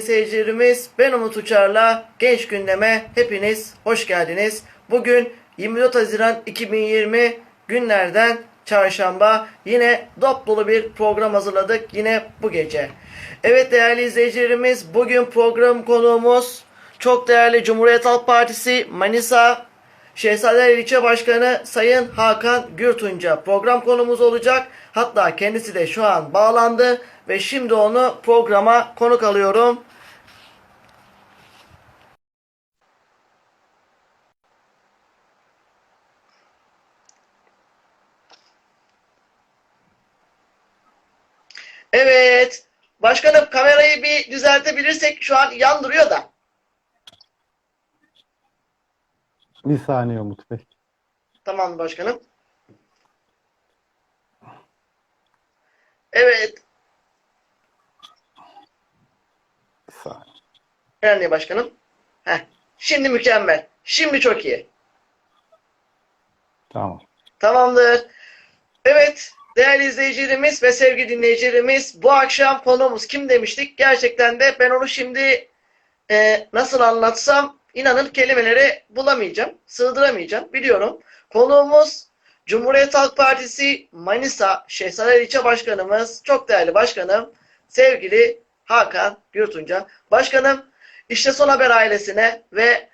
seyircilerimiz ben Umut Uçar'la Genç Gündem'e hepiniz hoş geldiniz. Bugün 24 Haziran 2020 günlerden çarşamba yine dop dolu bir program hazırladık yine bu gece. Evet değerli izleyicilerimiz bugün program konuğumuz çok değerli Cumhuriyet Halk Partisi Manisa Şehzadeler İlçe Başkanı Sayın Hakan Gürtunca program konumuz olacak. Hatta kendisi de şu an bağlandı ve şimdi onu programa konuk alıyorum. Evet. Başkanım kamerayı bir düzeltebilirsek şu an yan duruyor da. Bir saniye Umut Bey. Tamam başkanım. Evet. Bir saniye. Önemli başkanım. Heh. Şimdi mükemmel. Şimdi çok iyi. Tamam. Tamamdır. Evet değerli izleyicilerimiz ve sevgili dinleyicilerimiz bu akşam konuğumuz kim demiştik? Gerçekten de ben onu şimdi e, nasıl anlatsam inanın kelimeleri bulamayacağım. Sığdıramayacağım. Biliyorum. Konuğumuz Cumhuriyet Halk Partisi Manisa Şehzadeler İlçe Başkanımız, çok değerli başkanım, sevgili Hakan Gürtunca. Başkanım, işte Son Haber ailesine ve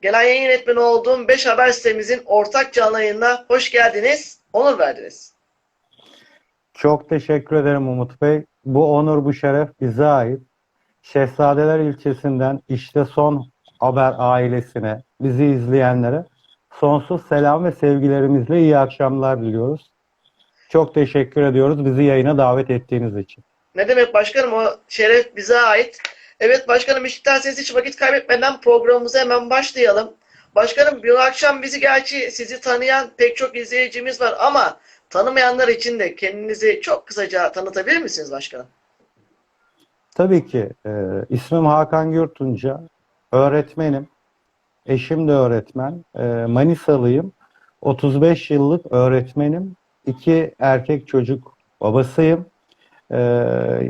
gelen yayın yönetmeni olduğum 5 Haber sitemizin ortak canlı yayınına hoş geldiniz, onur verdiniz. Çok teşekkür ederim Umut Bey. Bu onur, bu şeref bize ait. Şehzadeler ilçesinden işte son haber ailesine, bizi izleyenlere sonsuz selam ve sevgilerimizle iyi akşamlar diliyoruz. Çok teşekkür ediyoruz bizi yayına davet ettiğiniz için. Ne demek başkanım o şeref bize ait. Evet başkanım isterseniz hiç vakit kaybetmeden programımıza hemen başlayalım. Başkanım bu akşam bizi gerçi sizi tanıyan pek çok izleyicimiz var ama tanımayanlar için de kendinizi çok kısaca tanıtabilir misiniz başkanım? Tabii ki. e, ismim Hakan Gürtunca. Öğretmenim. Eşim de öğretmen. E, Manisalıyım. 35 yıllık öğretmenim. İki erkek çocuk babasıyım. E,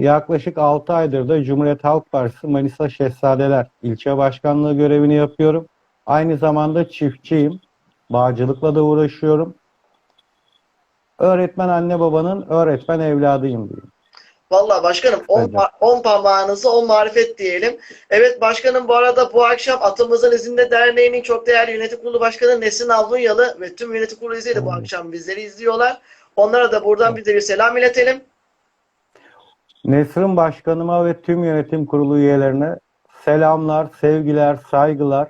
yaklaşık 6 aydır da Cumhuriyet Halk Partisi Manisa Şehzadeler ilçe başkanlığı görevini yapıyorum. Aynı zamanda çiftçiyim. Bağcılıkla da uğraşıyorum. Öğretmen anne babanın öğretmen evladıyım diyeyim. Vallahi başkanım 10 Evet. on parmağınızı on marifet diyelim. Evet başkanım bu arada bu akşam Atımızın İzinde Derneği'nin çok değerli yönetim kurulu başkanı Nesin Avlunyalı ve tüm yönetim kurulu de bu akşam bizleri izliyorlar. Onlara da buradan bir de bir selam iletelim. Nesrin Başkanıma ve tüm yönetim kurulu üyelerine selamlar, sevgiler, saygılar.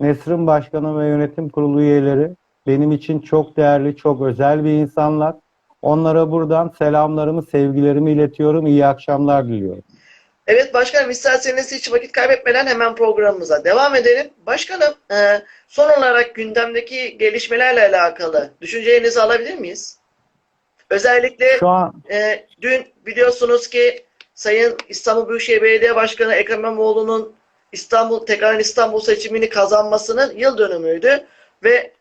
Nesrin Başkanı ve yönetim kurulu üyeleri benim için çok değerli, çok özel bir insanlar. Onlara buradan selamlarımı, sevgilerimi iletiyorum. İyi akşamlar diliyorum. Evet başkanım isterseniz hiç vakit kaybetmeden hemen programımıza devam edelim. Başkanım e, son olarak gündemdeki gelişmelerle alakalı düşüncelerinizi alabilir miyiz? Özellikle Şu an e, dün biliyorsunuz ki Sayın İstanbul Büyükşehir Belediye Başkanı Ekrem İmamoğlu'nun İstanbul tekrar İstanbul seçimini kazanmasının yıl dönümüydü ve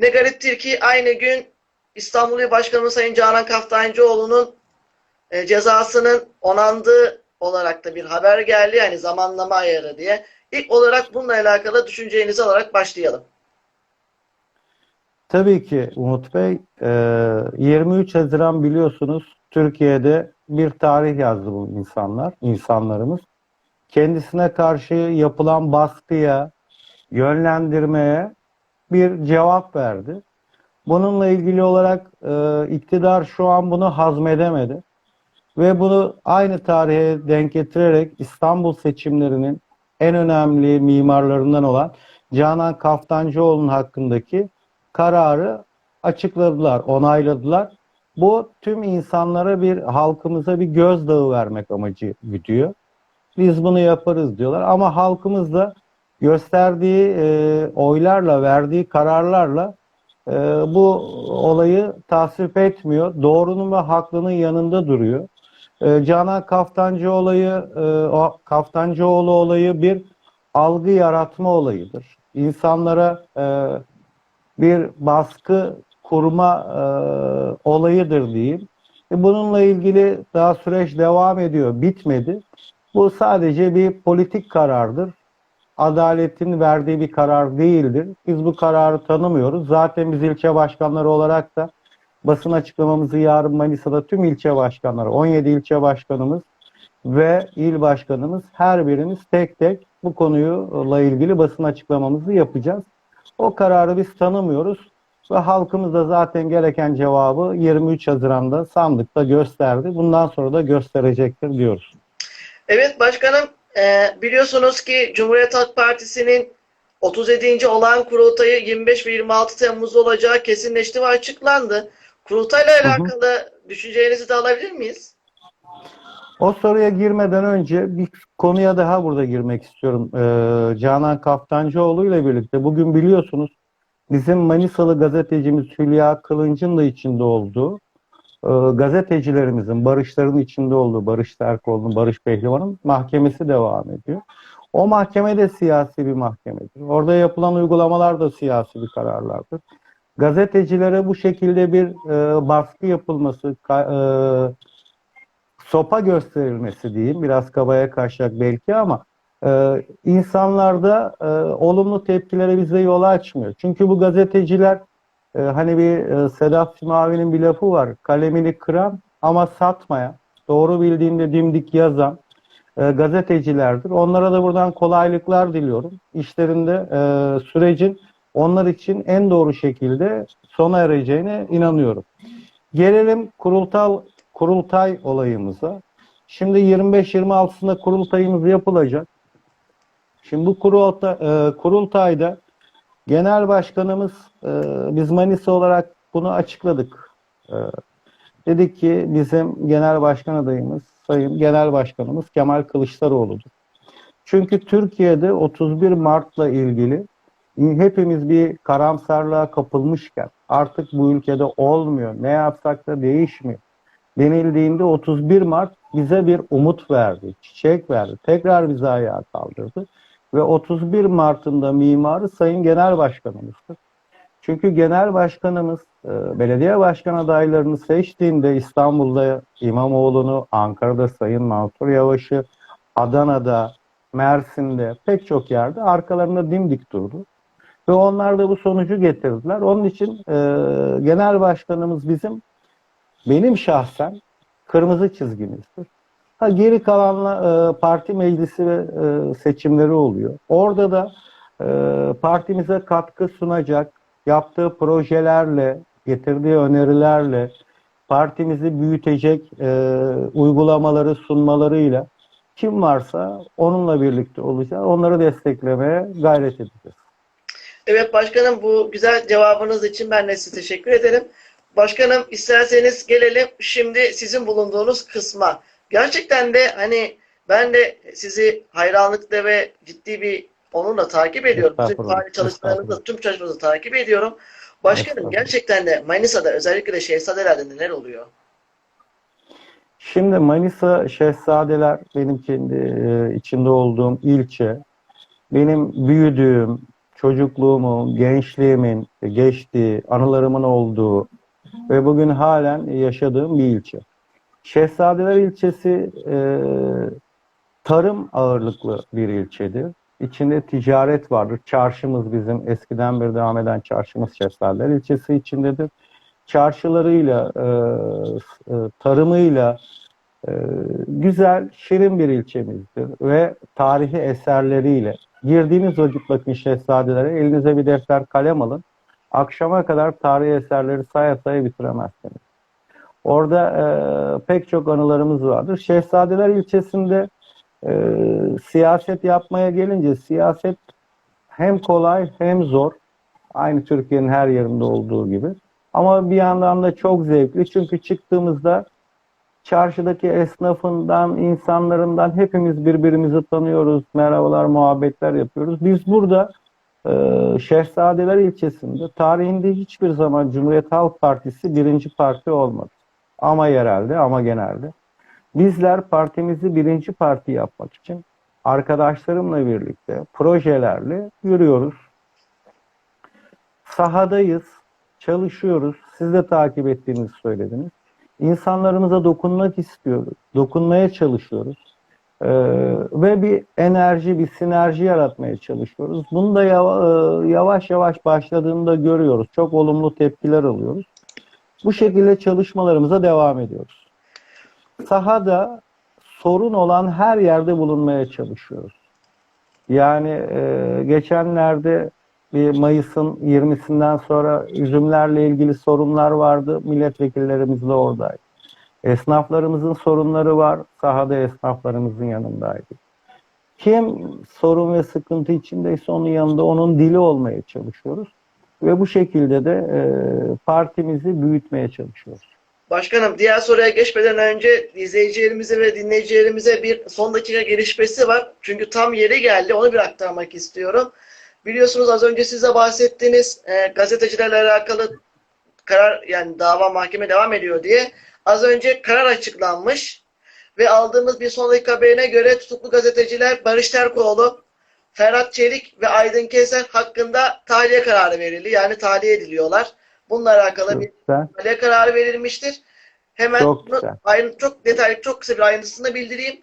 ne gariptir ki aynı gün İstanbul Başkanı Sayın Canan Kaftancıoğlu'nun e, cezasının onandığı olarak da bir haber geldi. Yani zamanlama ayarı diye. İlk olarak bununla alakalı düşüncelerinizi alarak başlayalım. Tabii ki Umut Bey, e, 23 Haziran biliyorsunuz Türkiye'de bir tarih yazdı bu insanlar, insanlarımız. Kendisine karşı yapılan baskıya, yönlendirmeye bir cevap verdi. Bununla ilgili olarak e, iktidar şu an bunu hazmedemedi. Ve bunu aynı tarihe denk getirerek İstanbul seçimlerinin en önemli mimarlarından olan Canan Kaftancıoğlu'nun hakkındaki kararı açıkladılar, onayladılar. Bu tüm insanlara bir halkımıza bir gözdağı vermek amacı güdüyor. Biz bunu yaparız diyorlar ama halkımız da gösterdiği e, oylarla, verdiği kararlarla e, bu olayı tasvip etmiyor. Doğrunun ve haklının yanında duruyor. E, Canan Kaftancı olayı, e, Kaftancıoğlu olayı bir algı yaratma olayıdır. İnsanlara e, bir baskı kurma e, olayıdır diyeyim. E, bununla ilgili daha süreç devam ediyor, bitmedi. Bu sadece bir politik karardır. Adaletin verdiği bir karar değildir. Biz bu kararı tanımıyoruz. Zaten biz ilçe başkanları olarak da basın açıklamamızı yarın Manisa'da tüm ilçe başkanları, 17 ilçe başkanımız ve il başkanımız her birimiz tek tek bu konuyla ilgili basın açıklamamızı yapacağız. O kararı biz tanımıyoruz ve halkımız da zaten gereken cevabı 23 Haziran'da sandıkta gösterdi. Bundan sonra da gösterecektir diyoruz. Evet başkanım e, biliyorsunuz ki Cumhuriyet Halk Partisi'nin 37. olağan kurultayı 25 ve 26 Temmuz'da olacağı kesinleşti ve açıklandı. Kurultayla hı. alakalı düşüncelerinizi de alabilir miyiz? O soruya girmeden önce bir konuya daha burada girmek istiyorum. Ee, Canan Kaftancıoğlu ile birlikte bugün biliyorsunuz bizim Manisalı gazetecimiz Hülya Kılınç'ın da içinde olduğu e, gazetecilerimizin, Barışların içinde olduğu, Barış Terkoğlu'nun, Barış Pehlivan'ın mahkemesi devam ediyor. O mahkeme de siyasi bir mahkemedir. Orada yapılan uygulamalar da siyasi bir kararlardır. Gazetecilere bu şekilde bir e, baskı yapılması, ka- e, sopa gösterilmesi diyeyim. Biraz kabaya kaçacak belki ama e, insanlarda e, olumlu tepkilere bize yol açmıyor. Çünkü bu gazeteciler e, hani bir e, Sedat Simavi'nin bir lafı var. Kalemini kıran ama satmayan, doğru bildiğinde dimdik yazan e, gazetecilerdir. Onlara da buradan kolaylıklar diliyorum. İşlerinde e, sürecin onlar için en doğru şekilde sona ereceğine inanıyorum. Gelelim kurultay, kurultay olayımıza. Şimdi 25-26'sında kurultayımız yapılacak. Şimdi bu kurulta, e, kurultayda genel başkanımız e, biz Manisa olarak bunu açıkladık. E, dedik ki bizim genel başkan adayımız Sayın Genel Başkanımız Kemal Kılıçdaroğlu'dur. Çünkü Türkiye'de 31 Mart'la ilgili hepimiz bir karamsarlığa kapılmışken artık bu ülkede olmuyor. Ne yapsak da değişmiyor. Denildiğinde 31 Mart bize bir umut verdi, çiçek verdi. Tekrar bizi ayağa kaldırdı. Ve 31 Mart'ın da mimarı Sayın Genel Başkanımızdır. Çünkü Genel Başkanımız e, belediye başkan adaylarını seçtiğinde İstanbul'da İmamoğlu'nu, Ankara'da Sayın Mansur Yavaş'ı, Adana'da, Mersin'de pek çok yerde arkalarında dimdik durdu. Ve onlar da bu sonucu getirdiler. Onun için e, genel başkanımız bizim, benim şahsen kırmızı çizgimizdir. Ha, geri kalanla e, parti meclisi ve e, seçimleri oluyor. Orada da e, partimize katkı sunacak, yaptığı projelerle, getirdiği önerilerle, partimizi büyütecek e, uygulamaları sunmalarıyla kim varsa onunla birlikte olacağız. Onları desteklemeye gayret edeceğiz. Evet başkanım bu güzel cevabınız için ben de size teşekkür ederim. Başkanım isterseniz gelelim şimdi sizin bulunduğunuz kısma. Gerçekten de hani ben de sizi hayranlıkla ve ciddi bir onunla takip ediyorum. Tüm faaliyet çalışmalarınızı, tüm çalışmanızı takip ediyorum. Başkanım gerçekten de Manisa'da özellikle de Şehzadeler'de neler oluyor? Şimdi Manisa Şehzadeler benim kendi e, içinde olduğum ilçe. Benim büyüdüğüm, çocukluğumun, gençliğimin geçtiği, anılarımın olduğu ve bugün halen yaşadığım bir ilçe. Şehzadeler ilçesi e, tarım ağırlıklı bir ilçedir. İçinde ticaret vardır. Çarşımız bizim eskiden beri devam eden çarşımız Şehzadeler ilçesi içindedir. Çarşılarıyla, e, e, tarımıyla e, güzel, şirin bir ilçemizdir ve tarihi eserleriyle girdiğiniz vakit bakın Şehzadelere elinize bir defter kalem alın. Akşama kadar tarihi eserleri saya saya bitiremezsiniz. Orada e, pek çok anılarımız vardır. Şehzadeler ilçesinde e, siyaset yapmaya gelince siyaset hem kolay hem zor. Aynı Türkiye'nin her yerinde olduğu gibi. Ama bir yandan da çok zevkli. Çünkü çıktığımızda çarşıdaki esnafından, insanlarından hepimiz birbirimizi tanıyoruz. Merhabalar, muhabbetler yapıyoruz. Biz burada Şehzadeler ilçesinde tarihinde hiçbir zaman Cumhuriyet Halk Partisi birinci parti olmadı. Ama yerelde ama genelde. Bizler partimizi birinci parti yapmak için arkadaşlarımla birlikte projelerle yürüyoruz. Sahadayız, çalışıyoruz. Siz de takip ettiğinizi söylediniz. İnsanlarımıza dokunmak istiyoruz. Dokunmaya çalışıyoruz. Ee, ve bir enerji, bir sinerji yaratmaya çalışıyoruz. Bunu da e, yavaş yavaş başladığında görüyoruz. Çok olumlu tepkiler alıyoruz. Bu şekilde çalışmalarımıza devam ediyoruz. Sahada sorun olan her yerde bulunmaya çalışıyoruz. Yani e, geçenlerde bir Mayıs'ın 20'sinden sonra üzümlerle ilgili sorunlar vardı. Milletvekillerimiz de oradaydı. Esnaflarımızın sorunları var. Sahada esnaflarımızın yanındaydık. Kim sorun ve sıkıntı içindeyse onun yanında onun dili olmaya çalışıyoruz. Ve bu şekilde de e, partimizi büyütmeye çalışıyoruz. Başkanım diğer soruya geçmeden önce izleyicilerimize ve dinleyicilerimize bir son dakika gelişmesi var. Çünkü tam yeri geldi. Onu bir aktarmak istiyorum. Biliyorsunuz az önce size bahsettiğiniz e, gazetecilerle alakalı karar yani dava mahkeme devam ediyor diye az önce karar açıklanmış ve aldığımız bir son dakika haberine göre tutuklu gazeteciler Barış Terkoğlu, Ferhat Çelik ve Aydın Keser hakkında tahliye kararı verildi. Yani tahliye ediliyorlar. Bununla alakalı Çok bir güzel. tahliye kararı verilmiştir. Hemen Çok bunu ayrı- çok detaylı, çok kısa bir ayrıntısını bildireyim.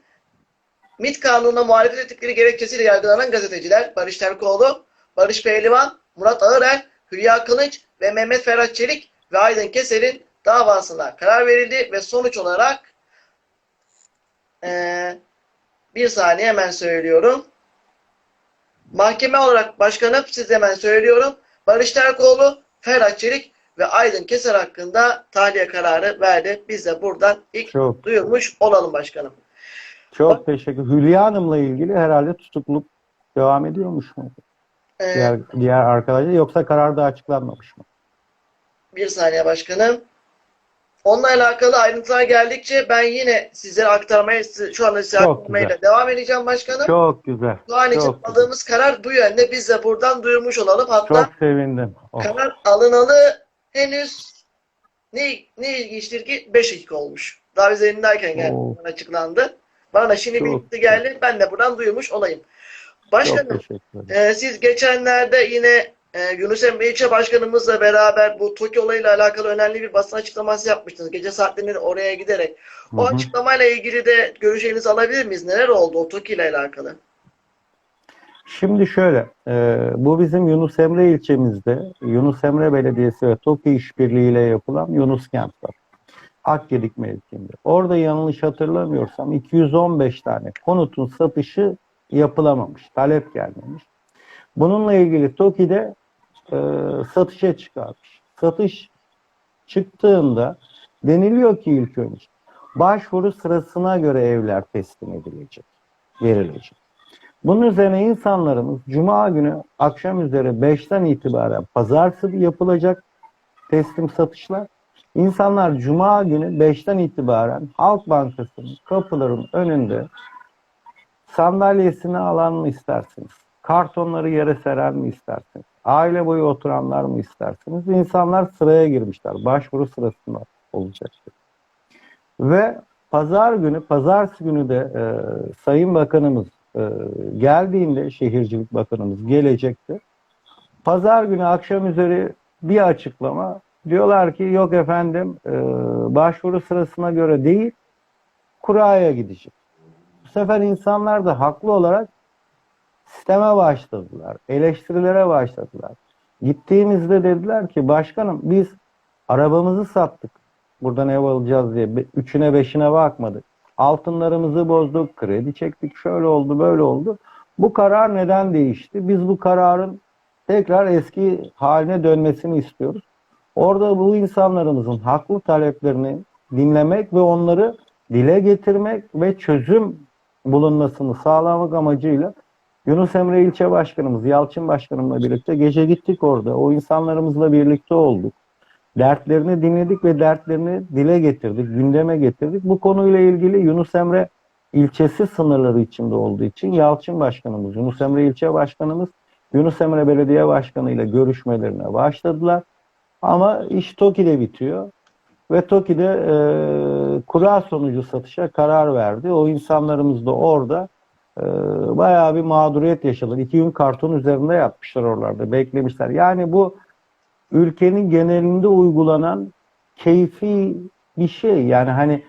MİT kanununa muhalefet ettikleri gerekçesiyle yargılanan gazeteciler Barış Terkoğlu, Barış Pehlivan, Murat Ağırel, Hülya Kılıç ve Mehmet Ferhat Çelik ve Aydın Keser'in davasına karar verildi ve sonuç olarak eee, bir saniye hemen söylüyorum. Mahkeme olarak başkanım size hemen söylüyorum. Barış Terkoğlu, Ferhat Çelik ve Aydın Keser hakkında tahliye kararı verdi. Biz de buradan ilk Çok duyurmuş olalım başkanım. çok teşekkür. Hülya Hanım'la ilgili herhalde tutukluk devam ediyormuş mu? Ee, Diğer, diğer arkadaşlar yoksa karar da açıklanmamış mı? bir saniye başkanım. Onunla alakalı ayrıntılar geldikçe ben yine sizlere aktarmaya, şu anda size Çok aktarmaya güzel. devam edeceğim başkanım. Çok güzel. Şu an için çok güzel. aldığımız karar bu yönde. Biz de buradan duyurmuş olalım. Hatta Çok sevindim. Oh, karar alınalı henüz ne, ne ilginçtir ki 5 dakika olmuş. Daha üzerindeyken geldi. Oo. açıklandı. Bana şimdi Çok birlikte geldi. Ben de buradan duyurmuş olayım. Başkanım. Ee, siz geçenlerde yine e, Yunus Emre İlçe Başkanımızla beraber bu TOKİ olayıyla alakalı önemli bir basın açıklaması yapmıştınız. Gece saatlerinde oraya giderek. O Hı hı. açıklamayla ilgili de görüşlerinizi alabilir miyiz? Neler oldu o TOKİ ile alakalı? Şimdi şöyle, e, bu bizim Yunus Emre ilçemizde Yunus Emre Belediyesi ve TOKİ işbirliği ile yapılan Yunus Kent var. Akgedik mevkiinde. Orada yanlış hatırlamıyorsam 215 tane konutun satışı yapılamamış, talep gelmemiş. Bununla ilgili TOKİ'de e, satışa çıkarmış. Satış çıktığında deniliyor ki ilk önce başvuru sırasına göre evler teslim edilecek, verilecek. Bunun üzerine insanlarımız Cuma günü akşam üzeri 5'ten itibaren pazartesi yapılacak teslim satışlar. İnsanlar Cuma günü 5'ten itibaren Halk Bankası'nın kapıların önünde sandalyesini alan mı istersiniz? Kartonları yere seren mi istersiniz? Aile boyu oturanlar mı istersiniz? İnsanlar sıraya girmişler. Başvuru sırasında olacaktır. Ve pazar günü, pazartesi günü de e, Sayın Bakanımız e, geldiğinde Şehircilik Bakanımız gelecekti. Pazar günü akşam üzeri bir açıklama. Diyorlar ki yok efendim e, başvuru sırasına göre değil kuraya gidecek. Bu sefer insanlar da haklı olarak sisteme başladılar. Eleştirilere başladılar. Gittiğimizde dediler ki başkanım biz arabamızı sattık. Buradan ev alacağız diye. Üçüne beşine bakmadık. Altınlarımızı bozduk. Kredi çektik. Şöyle oldu böyle oldu. Bu karar neden değişti? Biz bu kararın tekrar eski haline dönmesini istiyoruz. Orada bu insanlarımızın haklı taleplerini dinlemek ve onları dile getirmek ve çözüm bulunmasını sağlamak amacıyla Yunus Emre ilçe başkanımız, Yalçın başkanımla birlikte gece gittik orada. O insanlarımızla birlikte olduk. Dertlerini dinledik ve dertlerini dile getirdik, gündeme getirdik. Bu konuyla ilgili Yunus Emre ilçesi sınırları içinde olduğu için Yalçın başkanımız, Yunus Emre ilçe başkanımız, Yunus Emre belediye başkanı ile görüşmelerine başladılar. Ama iş TOKİ'de bitiyor. Ve TOKİ'de e, kura sonucu satışa karar verdi. O insanlarımız da orada e, bayağı bir mağduriyet yaşadılar. İki gün karton üzerinde yatmışlar oralarda. Beklemişler. Yani bu ülkenin genelinde uygulanan keyfi bir şey. Yani hani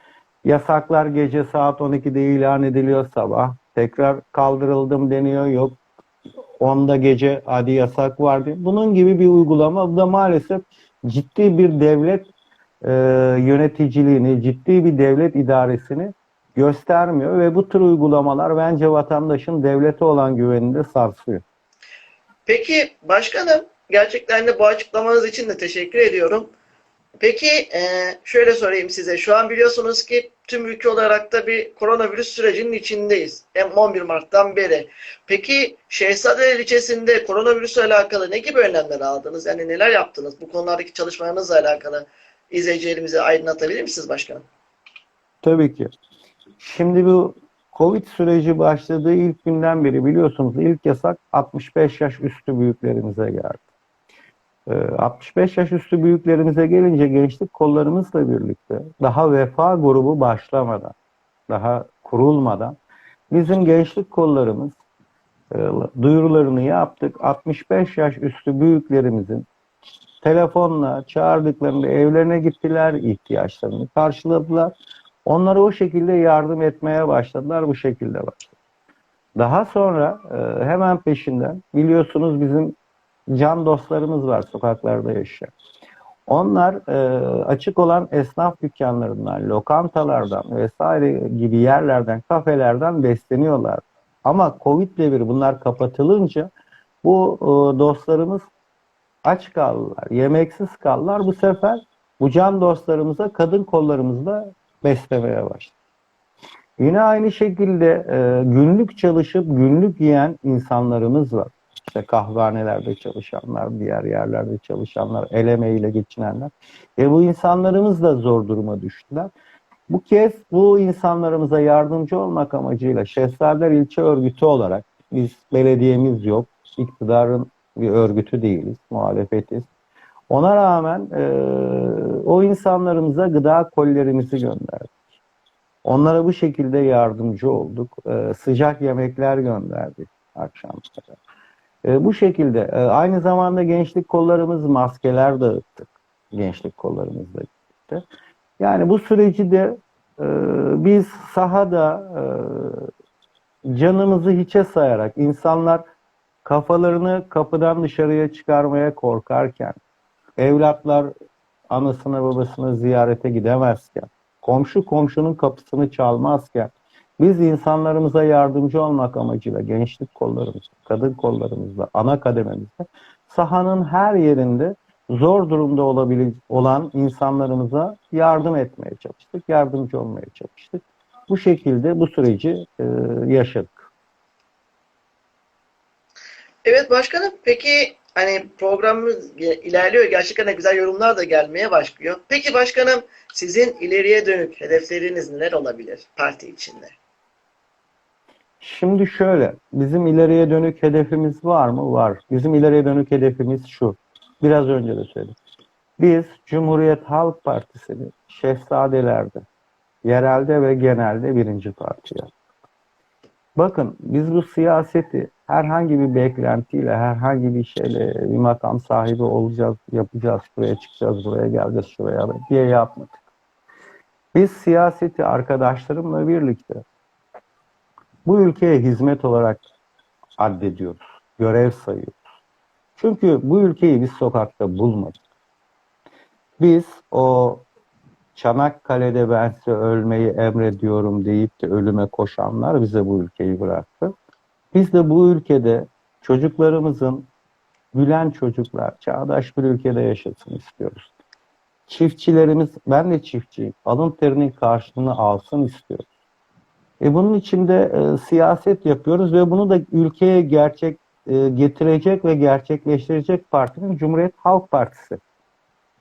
Yasaklar gece saat 12'de ilan ediliyor sabah. Tekrar kaldırıldım deniyor. Yok 10'da gece hadi yasak var diye. Bunun gibi bir uygulama. Bu da maalesef ciddi bir devlet e, yöneticiliğini, ciddi bir devlet idaresini göstermiyor ve bu tür uygulamalar bence vatandaşın devlete olan güvenini de sarsıyor. Peki başkanım gerçekten de bu açıklamanız için de teşekkür ediyorum. Peki e, şöyle sorayım size. Şu an biliyorsunuz ki tüm ülke olarak da bir koronavirüs sürecinin içindeyiz. Hem 11 Mart'tan beri. Peki Şehzadeler ilçesinde koronavirüsle alakalı ne gibi önlemler aldınız? Yani neler yaptınız? Bu konulardaki çalışmalarınızla alakalı izleyicilerimize aydınlatabilir misiniz başkanım? Tabii ki. Şimdi bu Covid süreci başladığı ilk günden beri biliyorsunuz ilk yasak 65 yaş üstü büyüklerimize geldi. Ee, 65 yaş üstü büyüklerimize gelince gençlik kollarımızla birlikte daha vefa grubu başlamadan, daha kurulmadan bizim gençlik kollarımız e, duyurularını yaptık. 65 yaş üstü büyüklerimizin telefonla çağırdıklarında evlerine gittiler, ihtiyaçlarını karşıladılar. Onlara o şekilde yardım etmeye başladılar. Bu şekilde başladı. Daha sonra e, hemen peşinden biliyorsunuz bizim can dostlarımız var sokaklarda yaşayan. Onlar e, açık olan esnaf dükkanlarından, lokantalardan vesaire gibi yerlerden, kafelerden besleniyorlar. Ama Covid'le bir bunlar kapatılınca bu e, dostlarımız aç kaldılar, yemeksiz kaldılar. Bu sefer bu can dostlarımıza kadın kollarımızla beslemeye başladı. Yine aynı şekilde e, günlük çalışıp günlük yiyen insanlarımız var. İşte kahvehanelerde çalışanlar, diğer yerlerde çalışanlar, el emeğiyle geçinenler. E bu insanlarımız da zor duruma düştüler. Bu kez bu insanlarımıza yardımcı olmak amacıyla Şehzadeler İlçe Örgütü olarak biz belediyemiz yok, iktidarın bir örgütü değiliz, muhalefetiz. Ona rağmen e, o insanlarımıza gıda kollerimizi gönderdik. Onlara bu şekilde yardımcı olduk. E, sıcak yemekler gönderdik akşamlara. E, bu şekilde e, aynı zamanda gençlik kollarımız maskeler dağıttık. Gençlik kollarımızla birlikte. Yani bu süreci de e, biz sahada e, canımızı hiçe sayarak insanlar kafalarını kapıdan dışarıya çıkarmaya korkarken evlatlar anasını babasını ziyarete gidemezken, komşu komşunun kapısını çalmazken, biz insanlarımıza yardımcı olmak amacıyla gençlik kollarımızla, kadın kollarımızla, ana kadememizle sahanın her yerinde zor durumda olabilir, olan insanlarımıza yardım etmeye çalıştık, yardımcı olmaya çalıştık. Bu şekilde bu süreci e, yaşadık. Evet başkanım peki hani programımız ilerliyor. Gerçekten güzel yorumlar da gelmeye başlıyor. Peki başkanım sizin ileriye dönük hedefleriniz neler olabilir parti içinde? Şimdi şöyle, bizim ileriye dönük hedefimiz var mı? Var. Bizim ileriye dönük hedefimiz şu. Biraz önce de söyledim. Biz Cumhuriyet Halk Partisi'ni şehzadelerde, yerelde ve genelde birinci parti. Bakın biz bu siyaseti herhangi bir beklentiyle, herhangi bir şeyle bir makam sahibi olacağız, yapacağız, şuraya çıkacağız, buraya geleceğiz, şuraya diye yapmadık. Biz siyaseti arkadaşlarımla birlikte bu ülkeye hizmet olarak addediyoruz, görev sayıyoruz. Çünkü bu ülkeyi biz sokakta bulmadık. Biz o Çanakkale'de ben size ölmeyi emrediyorum deyip de ölüme koşanlar bize bu ülkeyi bıraktı. Biz de bu ülkede çocuklarımızın gülen çocuklar, çağdaş bir ülkede yaşasın istiyoruz. Çiftçilerimiz, ben de çiftçiyim, alın terinin karşılığını alsın istiyoruz. E bunun içinde e, siyaset yapıyoruz ve bunu da ülkeye gerçek e, getirecek ve gerçekleştirecek partinin Cumhuriyet Halk Partisi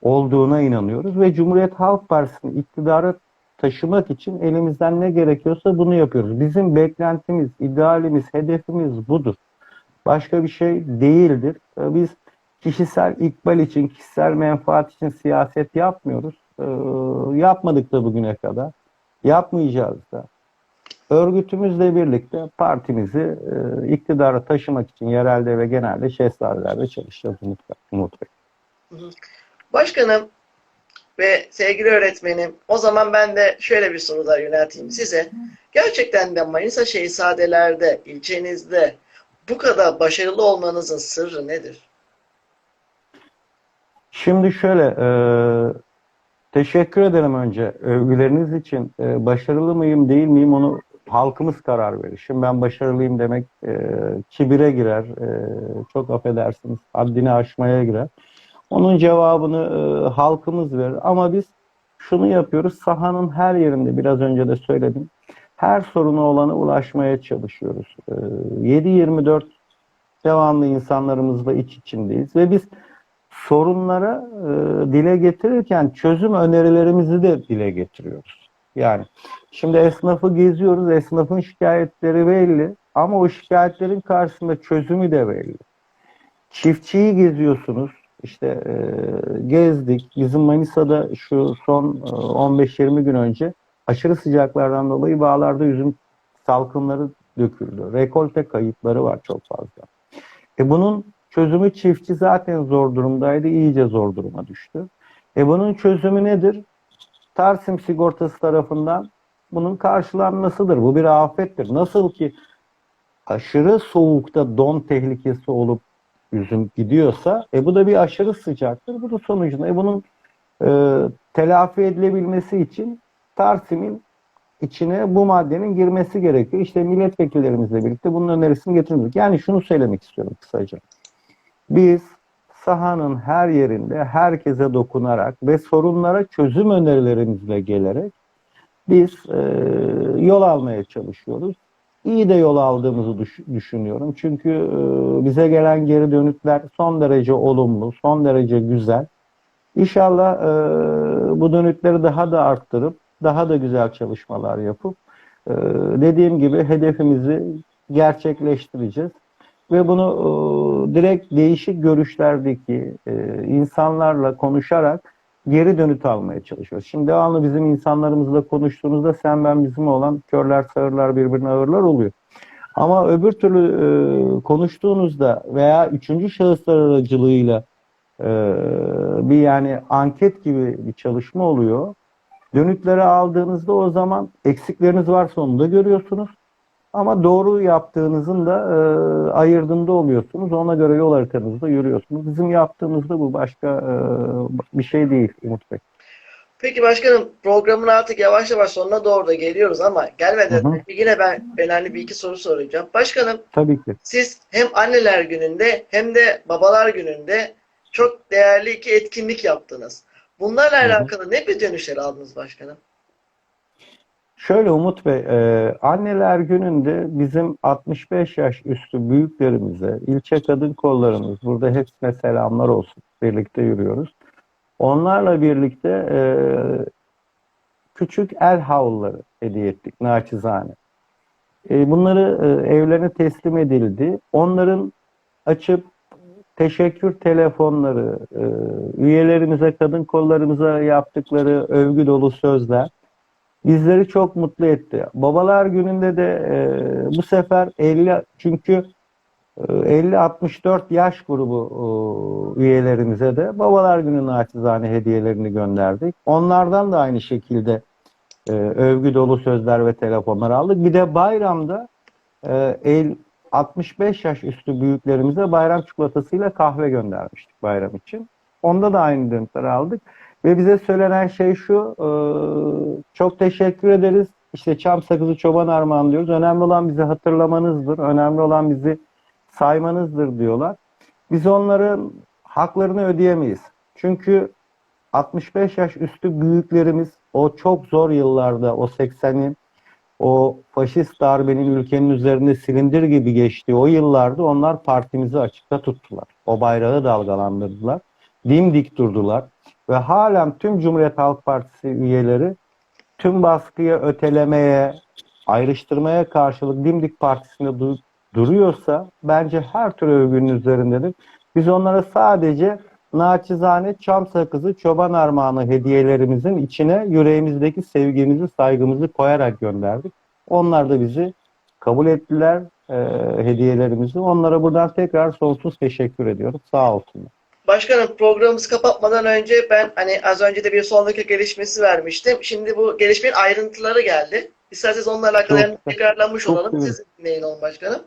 olduğuna inanıyoruz ve Cumhuriyet Halk Partisi'nin iktidarı taşımak için elimizden ne gerekiyorsa bunu yapıyoruz. Bizim beklentimiz, idealimiz, hedefimiz budur. Başka bir şey değildir. E, Biz kişisel ikbal için, kişisel menfaat için siyaset yapmıyoruz. E, Yapmadık da bugüne kadar. Yapmayacağız da. Örgütümüzle birlikte partimizi e, iktidara taşımak için yerelde ve genelde şehzadelerde çalışacağız unutmayın. unutmayın. Başkanım ve sevgili öğretmenim, o zaman ben de şöyle bir sorular yönelteyim size. Gerçekten de Manisa Şehzadelerde, ilçenizde bu kadar başarılı olmanızın sırrı nedir? Şimdi şöyle, e, teşekkür ederim önce övgüleriniz için. E, başarılı mıyım değil miyim onu halkımız karar verir. Şimdi ben başarılıyım demek e, kibire girer, e, çok affedersiniz haddini aşmaya girer. Onun cevabını e, halkımız verir. Ama biz şunu yapıyoruz, sahanın her yerinde biraz önce de söyledim. Her sorunu olana ulaşmaya çalışıyoruz. E, 7-24 devamlı insanlarımızla iç içindeyiz ve biz sorunlara e, dile getirirken çözüm önerilerimizi de dile getiriyoruz. Yani şimdi esnafı geziyoruz, esnafın şikayetleri belli ama o şikayetlerin karşısında çözümü de belli. Çiftçiyi geziyorsunuz, işte e, gezdik. Bizim Manisa'da şu son e, 15-20 gün önce aşırı sıcaklardan dolayı bağlarda üzüm salkımları döküldü. Rekolte kayıpları var çok fazla. E bunun çözümü çiftçi zaten zor durumdaydı, iyice zor duruma düştü. E bunun çözümü nedir? Tarsim sigortası tarafından bunun karşılanmasıdır. Bu bir afettir. Nasıl ki aşırı soğukta don tehlikesi olup üzüm gidiyorsa, e bu da bir aşırı sıcaktır. Bu da sonucunda e bunun e, telafi edilebilmesi için Tarsim'in içine bu maddenin girmesi gerekiyor. İşte milletvekillerimizle birlikte bunun önerisini getirdik. Yani şunu söylemek istiyorum kısaca. Biz sahanın her yerinde herkese dokunarak ve sorunlara çözüm önerilerimizle gelerek biz e, yol almaya çalışıyoruz. İyi de yol aldığımızı düş- düşünüyorum. Çünkü e, bize gelen geri dönütler son derece olumlu, son derece güzel. İnşallah e, bu dönütleri daha da arttırıp daha da güzel çalışmalar yapıp e, dediğim gibi hedefimizi gerçekleştireceğiz ve bunu e, direkt değişik görüşlerdeki e, insanlarla konuşarak geri dönüt almaya çalışıyoruz. Şimdi devamlı bizim insanlarımızla konuştuğunuzda sen ben bizim olan körler sağırlar birbirine ağırlar oluyor. Ama öbür türlü e, konuştuğunuzda veya üçüncü şahıslar aracılığıyla e, bir yani anket gibi bir çalışma oluyor. Dönütleri aldığınızda o zaman eksikleriniz varsa onu da görüyorsunuz. Ama doğru yaptığınızın da e, ayırdığında oluyorsunuz. Ona göre yol haritanızda yürüyorsunuz. Bizim yaptığımızda bu başka e, bir şey değil Umut Bey. Peki başkanım programın artık yavaş yavaş sonuna doğru da geliyoruz ama gelmeden Hı hı. yine ben önemli bir iki soru soracağım. Başkanım Tabii ki. siz hem anneler gününde hem de babalar gününde çok değerli iki etkinlik yaptınız. Bunlarla Hı hı. alakalı ne bir dönüşler aldınız başkanım? Şöyle Umut Bey, e, anneler gününde bizim 65 yaş üstü büyüklerimize, ilçe kadın kollarımız, burada hepsine selamlar olsun. Birlikte yürüyoruz. Onlarla birlikte e, küçük el havluları hediye ettik naçizane. E, bunları e, evlerine teslim edildi. Onların açıp teşekkür telefonları, e, üyelerimize, kadın kollarımıza yaptıkları övgü dolu sözler bizleri çok mutlu etti. Babalar gününde de e, bu sefer 50 çünkü e, 50-64 yaş grubu e, üyelerimize de babalar günü naçizane hediyelerini gönderdik. Onlardan da aynı şekilde e, övgü dolu sözler ve telefonlar aldık. Bir de bayramda e, el, 65 yaş üstü büyüklerimize bayram çikolatasıyla kahve göndermiştik bayram için. Onda da aynı dönütleri aldık. Ve bize söylenen şey şu, e, çok teşekkür ederiz. İşte çam sakızı çoban armağan diyoruz. Önemli olan bizi hatırlamanızdır. Önemli olan bizi saymanızdır diyorlar. Biz onların haklarını ödeyemeyiz. Çünkü 65 yaş üstü büyüklerimiz o çok zor yıllarda, o 80'in, o faşist darbenin ülkenin üzerinde silindir gibi geçtiği o yıllarda onlar partimizi açıkta tuttular. O bayrağı dalgalandırdılar. Dimdik durdular. Ve halen tüm Cumhuriyet Halk Partisi üyeleri tüm baskıya, ötelemeye, ayrıştırmaya karşılık Dimdik Partisi'nde du- duruyorsa bence her tür övgünün üzerindedir. Biz onlara sadece naçizane çam sakızı, çoban armağanı hediyelerimizin içine yüreğimizdeki sevgimizi, saygımızı koyarak gönderdik. Onlar da bizi kabul ettiler e, hediyelerimizi. Onlara buradan tekrar sonsuz teşekkür ediyoruz. Sağ olsunlar. Başkanım programımızı kapatmadan önce ben hani az önce de bir son dakika gelişmesi vermiştim. Şimdi bu gelişmenin ayrıntıları geldi. İsterseniz onunla alakalı Çok tekrarlanmış Çok olalım. Siz dinleyin olun başkanım.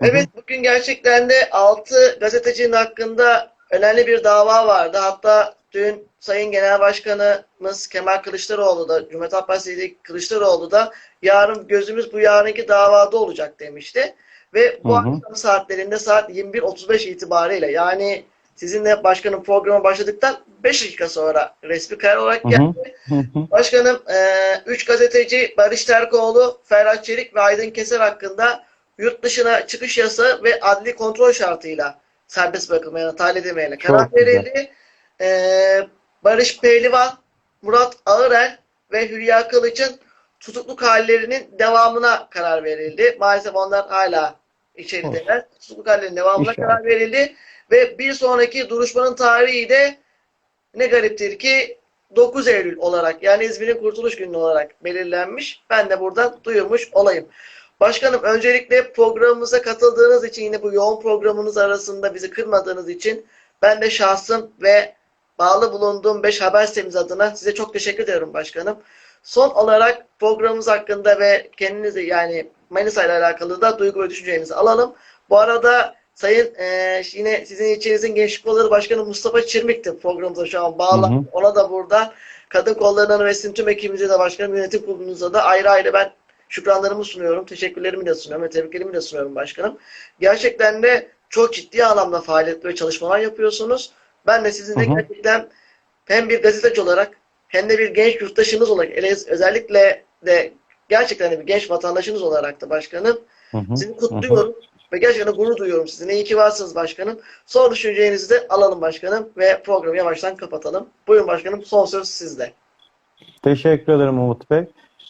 Evet bugün gerçekten de 6 gazetecinin hakkında önemli bir dava vardı. Hatta dün Sayın Genel Başkanımız Kemal Kılıçdaroğlu da Cumhuriyet Halk Partisi Kılıçdaroğlu da yarın gözümüz bu yarınki davada olacak demişti. Ve bu Hı hı. akşam saatlerinde saat 21.35 itibariyle yani sizinle başkanım programa başladıktan 5 dakika sonra resmi karar olarak geldi. Hı hı. Başkanım, 3 gazeteci Barış Terkoğlu, Ferhat Çelik ve Aydın Keser hakkında yurt dışına çıkış yasağı ve adli kontrol şartıyla serbest bırakılmaya, tahliye edilmeye karar Çok verildi. E, Barış Pehlivan, Murat Ağırel ve Hülya Kılıç'ın tutukluk hallerinin devamına karar verildi. Maalesef onlar hala içerideler. Tutukluk hallerinin devamına İnşallah. karar verildi. Ve bir sonraki duruşmanın tarihi de ne gariptir ki 9 Eylül olarak yani İzmir'in Kurtuluş Günü olarak belirlenmiş. Ben de buradan duyurmuş olayım. Başkanım öncelikle programımıza katıldığınız için yine bu yoğun programınız arasında bizi kırmadığınız için ben de şahsım ve bağlı bulunduğum 5 haber sitemiz adına size çok teşekkür ediyorum başkanım. Son olarak programımız hakkında ve kendinizi yani Manisa ile alakalı da duygu ve düşüncelerinizi alalım. Bu arada Sayın e, yine sizin içinizin Gençlik Kolları Başkanı Mustafa Çirmik'ti programımıza şu an bağlı. Hı hı. Ona da burada kadın kollarından ve sizin tüm ekibimize de başkanım yönetim kurulunuza da ayrı ayrı ben şükranlarımı sunuyorum. Teşekkürlerimi de sunuyorum ve tebriklerimi de sunuyorum başkanım. Gerçekten de çok ciddi anlamda faaliyet ve çalışmalar yapıyorsunuz. Ben de sizin de Hı hı. gerçekten hem bir gazeteci olarak hem de bir genç yurttaşınız olarak özellikle de gerçekten de bir genç vatandaşınız olarak da başkanım Hı hı. sizi kutluyorum ve gerçekten gurur duyuyorum sizinle. İyi ki varsınız başkanım. Son düşüncelerinizi de alalım başkanım ve programı yavaştan kapatalım. Buyurun başkanım son söz sizde. Teşekkür ederim Umut Bey.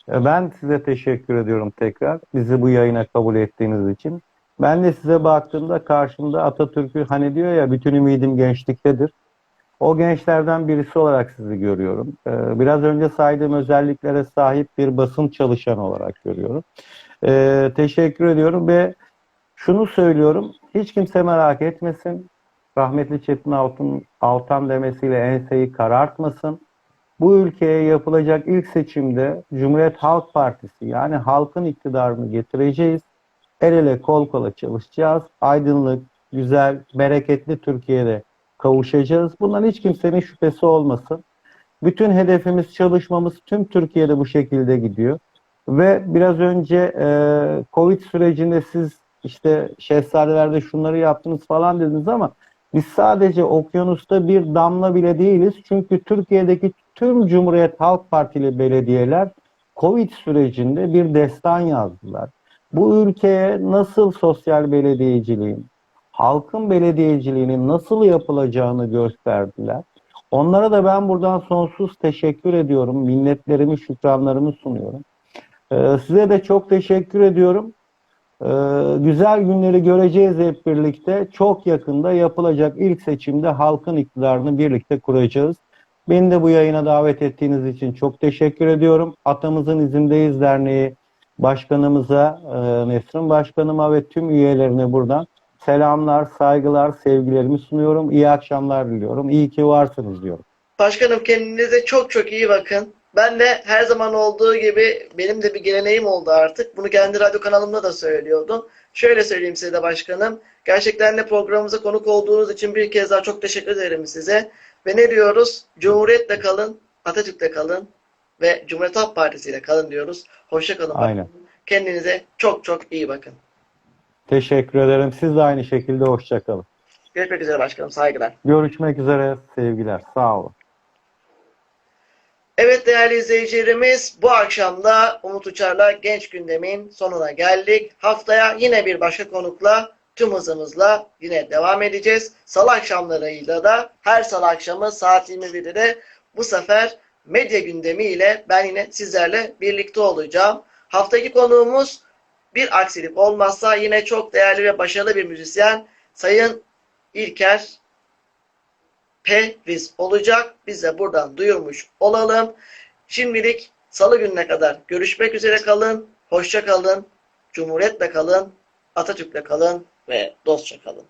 E, Ben size teşekkür ediyorum tekrar. Bizi bu yayına kabul ettiğiniz için. Ben de size baktığımda karşımda Atatürk'ü hani diyor ya bütün ümidim gençliktedir. O gençlerden birisi olarak sizi görüyorum. E, Biraz önce saydığım özelliklere sahip bir basın çalışanı olarak görüyorum. E, Teşekkür ediyorum ve şunu söylüyorum. Hiç kimse merak etmesin. Rahmetli Çetin Altan, Altan demesiyle enseyi karartmasın bu ülkeye yapılacak ilk seçimde Cumhuriyet Halk Partisi yani halkın iktidarını getireceğiz. El ele kol kola çalışacağız. Aydınlık, güzel, bereketli Türkiye'de kavuşacağız. Bundan hiç kimsenin şüphesi olmasın. Bütün hedefimiz, çalışmamız tüm Türkiye'de bu şekilde gidiyor. Ve biraz önce e, Covid sürecinde siz işte şehzadelerde şunları yaptınız falan dediniz ama biz sadece okyanusta bir damla bile değiliz. Çünkü Türkiye'deki tüm Cumhuriyet Halk Partili belediyeler Covid sürecinde bir destan yazdılar. Bu ülkeye nasıl sosyal belediyeciliğin, halkın belediyeciliğinin nasıl yapılacağını gösterdiler. Onlara da ben buradan sonsuz teşekkür ediyorum. Minnetlerimi, şükranlarımı sunuyorum. Ee, size de çok teşekkür ediyorum. Ee, güzel günleri göreceğiz hep birlikte. Çok yakında yapılacak ilk seçimde halkın iktidarını birlikte kuracağız. Beni de bu yayına davet ettiğiniz için çok teşekkür ediyorum. Atamızın İzindeyiz Derneği Başkanımıza, e, Nesrin Başkanıma ve tüm üyelerine buradan selamlar, saygılar, sevgilerimi sunuyorum. İyi akşamlar diliyorum. İyi ki varsınız diyorum. Başkanım kendinize çok çok iyi bakın. Ben de her zaman olduğu gibi benim de bir geleneğim oldu artık. Bunu kendi radyo kanalımda da söylüyordum. Şöyle söyleyeyim size de başkanım. Gerçekten de programımıza konuk olduğunuz için bir kez daha çok teşekkür ederim size. Ve ne diyoruz? Cumhuriyetle kalın, Atatürk'le kalın ve Cumhuriyet Halk Partisi ile kalın diyoruz. Hoşça kalın. Aynen. Kendinize çok çok iyi bakın. Teşekkür ederim. Siz de aynı şekilde hoşçakalın. Görüşmek üzere başkanım. Saygılar. Görüşmek üzere. Sevgiler. Sağ olun. Evet değerli izleyicilerimiz bu akşam da Umut Uçar'la Genç Gündem'in sonuna geldik. Haftaya yine bir başka konukla tüm hızımızla yine devam edeceğiz. Salı akşamlarıyla da her salı akşamı saat 21'de de bu sefer medya gündemi ile ben yine sizlerle birlikte olacağım. Haftaki konuğumuz bir aksilik olmazsa yine çok değerli ve başarılı bir müzisyen Sayın İlker Pehriz olacak. Biz de buradan duyurmuş olalım. Şimdilik salı gününe kadar görüşmek üzere kalın. Hoşça kalın. Cumhuriyetle kalın. Atatürk'le kalın ve dostça kalın.